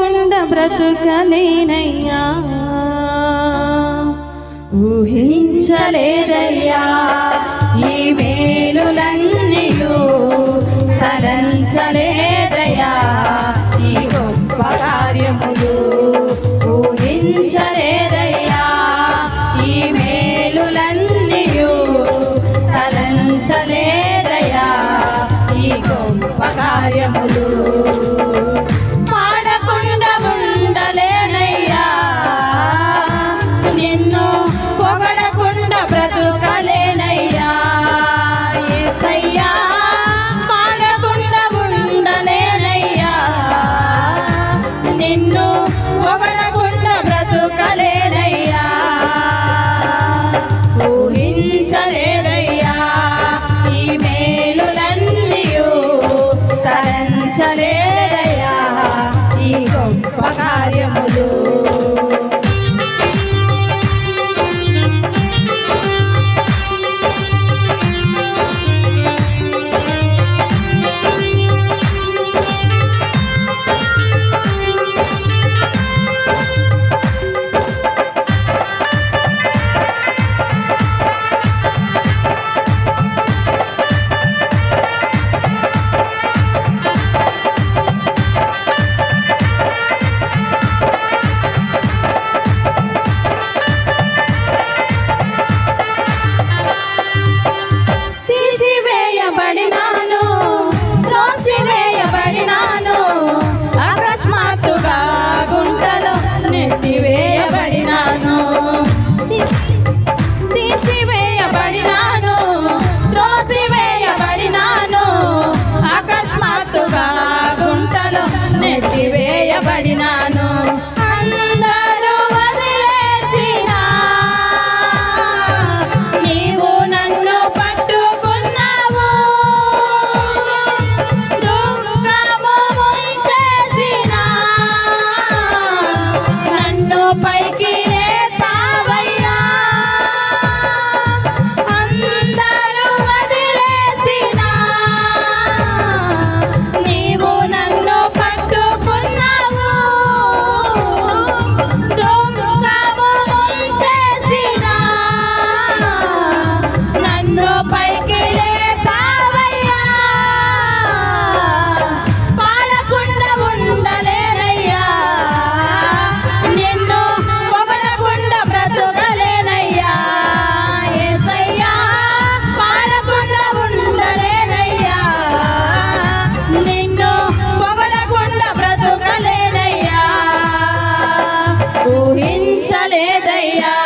తప్పకుండా బ్రతుకలేనయ్యా ఊహించలేదయ్యా. ఈ మేలులన్నీయు తరంచలేదయ్యా ఈ గొప్ప కార్యము ఊహించలేదయ్యా.